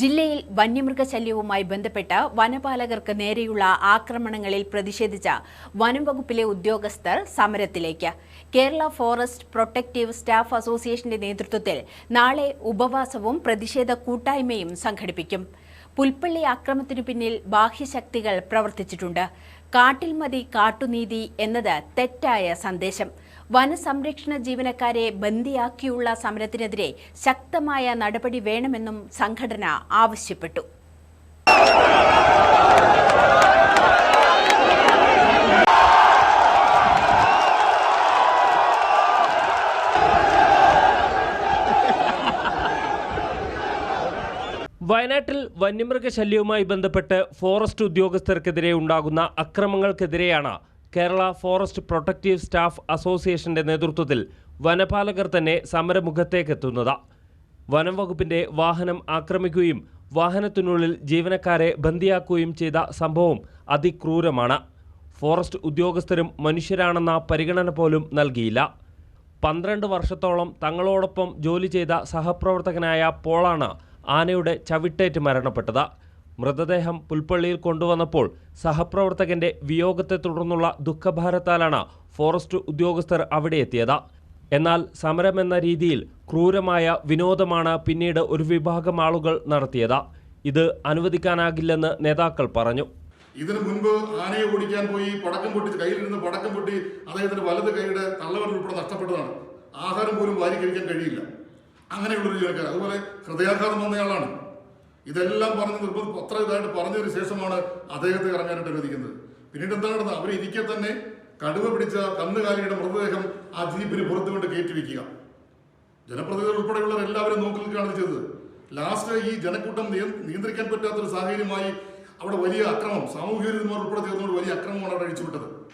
ജില്ലയിൽ വന്യമൃഗശല്യവുമായി ബന്ധപ്പെട്ട് വനപാലകർക്ക് നേരെയുള്ള ആക്രമണങ്ങളിൽ പ്രതിഷേധിച്ച വനം വകുപ്പിലെ ഉദ്യോഗസ്ഥർ സമരത്തിലേക്ക്. കേരള ഫോറസ്റ്റ് പ്രൊട്ടക്റ്റീവ് സ്റ്റാഫ് അസോസിയേഷന്റെ നേതൃത്വത്തിൽ നാളെ ഉപവാസവും പ്രതിഷേധ കൂട്ടായ്മയും സംഘടിപ്പിക്കും. പുൽപ്പള്ളി ആക്രമത്തിനു പിന്നിൽ ബാഹ്യശക്തികൾ പ്രവർത്തിച്ചിട്ടുണ്ട്. കാട്ടിൽ മതി കാട്ടുനീതി എന്നത് തെറ്റായ സന്ദേശം. വനസംരക്ഷണ ജീവനക്കാരെ ബന്ദിയാക്കിയുള്ള സമരത്തിനെതിരെ ശക്തമായ നടപടി വേണമെന്നും സംഘടന ആവശ്യപ്പെട്ടു. വയനാട്ടിൽ വന്യമൃഗശല്യവുമായി ബന്ധപ്പെട്ട് ഫോറസ്റ്റ് ഉദ്യോഗസ്ഥർക്കെതിരെ ഉണ്ടാകുന്ന അക്രമങ്ങൾക്കെതിരെയാണ് കേരള ഫോറസ്റ്റ് പ്രൊട്ടക്റ്റീവ് സ്റ്റാഫ് അസോസിയേഷന്റെ നേതൃത്വത്തിൽ വനപാലകർ തന്നെ സമരമുഖത്തേക്കെത്തുന്നത്. വനം വകുപ്പിന്റെ വാഹനം ആക്രമിക്കുകയും വാഹനത്തിനുള്ളിൽ ജീവനക്കാരെ ബന്ദിയാക്കുകയും ചെയ്ത സംഭവം അതിക്രൂരമാണ്. ഫോറസ്റ്റ് ഉദ്യോഗസ്ഥരും മനുഷ്യരാണെന്ന പരിഗണന പോലും നൽകിയില്ല. പന്ത്രണ്ട് വർഷത്തോളം തങ്ങളോടൊപ്പം ജോലി ചെയ്ത സഹപ്രവർത്തകനായ പോളാണ് ആനയുടെ ചവിട്ടേറ്റ് മരണപ്പെട്ടത്. മൃതദേഹം പുൽപ്പള്ളിയിൽ കൊണ്ടുവന്നപ്പോൾ സഹപ്രവർത്തകന്റെ വിയോഗത്തെ തുടർന്നുള്ള ദുഃഖഭാരത്താലാണ് ഫോറസ്റ്റ് ഉദ്യോഗസ്ഥർ അവിടെ എത്തിയത്. എന്നാൽ സമരമെന്ന രീതിയിൽ ക്രൂരമായ വിനോദമാണ് പിന്നീട് ഒരു വിഭാഗം ആളുകൾ നടത്തിയത്. ഇത് അനുവദിക്കാനാകില്ലെന്ന് നേതാക്കൾ പറഞ്ഞു. ഇതിനു മുൻപ് ആനയെ ഓടിക്കാൻ പോയി പടക്കം പൊട്ടി കയ്യിൽ നിന്ന് പടക്കം പൊട്ടി അദ്ദേഹത്തിന്റെ വലത് കൈയുടെ തള്ളവർ ഉൾപ്പെടെ നഷ്ടപ്പെട്ടതാണ്. ആഹാരം പോലും വാരി കഴിക്കാൻ കഴിയില്ല. അങ്ങനെയുള്ളൊരു ജീവനക്കാരൻ അതുപോലെ ഹൃദയാഘാതം വന്നയാളാണ്. ഇതെല്ലാം പറഞ്ഞ് നിർബന്ധം അത്ര ഇതായിട്ട് പറഞ്ഞതിന് ശേഷമാണ് അദ്ദേഹത്തെ ഇറങ്ങാനായിട്ട് അനുവദിക്കുന്നത്. പിന്നീട് എന്താണ് നടന്നത്? അവർ ഇരിക്കെ തന്നെ കടുവ പിടിച്ച കന്നുകാലിയുടെ മൃതദേഹം ആ ജീപ്പിന് പുറത്തു കൊണ്ട് കയറ്റി വെക്കുക. ജനപ്രതിനിധികൾ ഉൾപ്പെടെയുള്ളവർ എല്ലാവരും നോക്കി നിൽക്കുകയാണ് ചെയ്തത്. ലാസ്റ്റ് ഈ ജനക്കൂട്ടം നിയ- നിയന്ത്രിക്കാൻ പറ്റാത്തൊരു സാഹചര്യമായി അവിടെ വലിയ അക്രമം സാമൂഹ്യ വിരുദ്ധന്മാർ ഉൾപ്പെടെ ചേർന്നുകൊണ്ട് വലിയ അക്രമമാണ് അവിടെ അഴിച്ചുവിട്ടത്.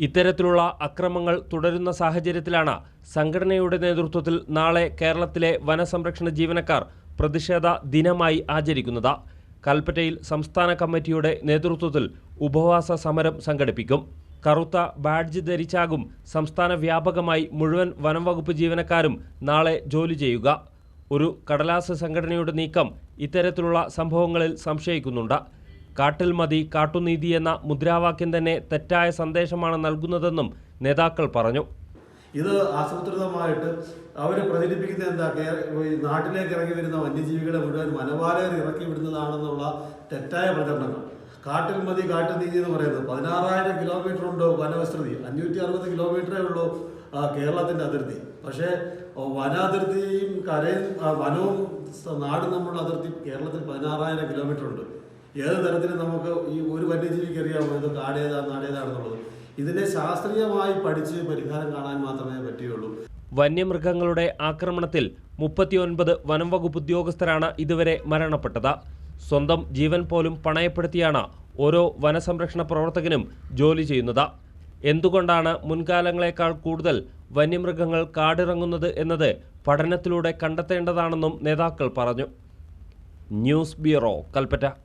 ഇത്തരത്തിലുള്ള അക്രമങ്ങൾ തുടരുന്ന സാഹചര്യത്തിലാണ് സംഘടനയുടെ നേതൃത്വത്തിൽ നാളെ കേരളത്തിലെ വനസംരക്ഷണ ജീവനക്കാർ പ്രതിഷേധ ദിനമായി ആചരിക്കുന്നത്. കൽപ്പറ്റയിൽ സംസ്ഥാന കമ്മിറ്റിയുടെ നേതൃത്വത്തിൽ ഉപവാസ സമരം സംഘടിപ്പിക്കും. കറുത്ത ബാഡ്ജ് ധരിച്ചാകും സംസ്ഥാന വ്യാപകമായി മുഴുവൻ വനംവകുപ്പ് ജീവനക്കാരും നാളെ ജോലി ചെയ്യുക. ഒരു കടലാസ് സംഘടനയുടെ നീക്കം ഇത്തരത്തിലുള്ള സംഭവങ്ങളിൽ സംശയിക്കുന്നുണ്ട്. കാട്ടിൽ മതി കാട്ടുനീതി എന്ന മുദ്രാവാക്യം തന്നെ തെറ്റായ സന്ദേശമാണ് നൽകുന്നതെന്നും നേതാക്കൾ പറഞ്ഞു. ഇത് ആസൂത്രിതമായിട്ട് അവർ പ്രചരിപ്പിക്കുന്ന എന്താ നാട്ടിലേക്ക് ഇറങ്ങി വരുന്ന വന്യജീവികളെ മുഴുവൻ വനപാലകർ ഇറക്കി വിടുന്നതാണെന്നുള്ള തെറ്റായ പ്രചരണങ്ങൾ. കാട്ടിൽ മതി കാട്ടിൽ നീതി എന്ന് പറയുന്നത് പതിനാറായിരം കിലോമീറ്റർ ഉണ്ടോ വനവിസ്തൃതി അഞ്ഞൂറ്റി അറുപത് കിലോമീറ്ററേ ഉള്ളൂ കേരളത്തിന്റെ അതിർത്തി. പക്ഷേ വനാതിർത്തിയും കരയും വനവും നാടും തമ്മിലുള്ള അതിർത്തി കേരളത്തിൽ പതിനാറായിരം കിലോമീറ്റർ ഉണ്ട്. ഏത് തരത്തിൽ നമുക്ക് ഈ ഒരു വന്യജീവിക്ക് അറിയാമോ ഇത് കാടേതാ നാടേതാണെന്നുള്ളത്. ഇതിനെ ശാസ്ത്രീയമായി പഠിച്ച് പരിഹാരം കാണാൻ മാത്രമേ പറ്റുകയുള്ളൂ. വന്യമൃഗങ്ങളുടെ ആക്രമണത്തിൽ മുപ്പത്തിയൊൻപത് വനം വകുപ്പ് ഉദ്യോഗസ്ഥരാണ് ഇതുവരെ മരണപ്പെട്ടത്. സ്വന്തം ജീവൻ പോലും പണയപ്പെടുത്തിയാണ് ഓരോ വനസംരക്ഷണ പ്രവർത്തകനും ജോലി ചെയ്യുന്നത്. എന്തുകൊണ്ടാണ് മുൻകാലങ്ങളെക്കാൾ കൂടുതൽ വന്യമൃഗങ്ങൾ കാടിറങ്ങുന്നത് എന്നത് പഠനത്തിലൂടെ കണ്ടെത്തേണ്ടതാണെന്നും നേതാക്കൾ പറഞ്ഞു. News bureau Kalpetta.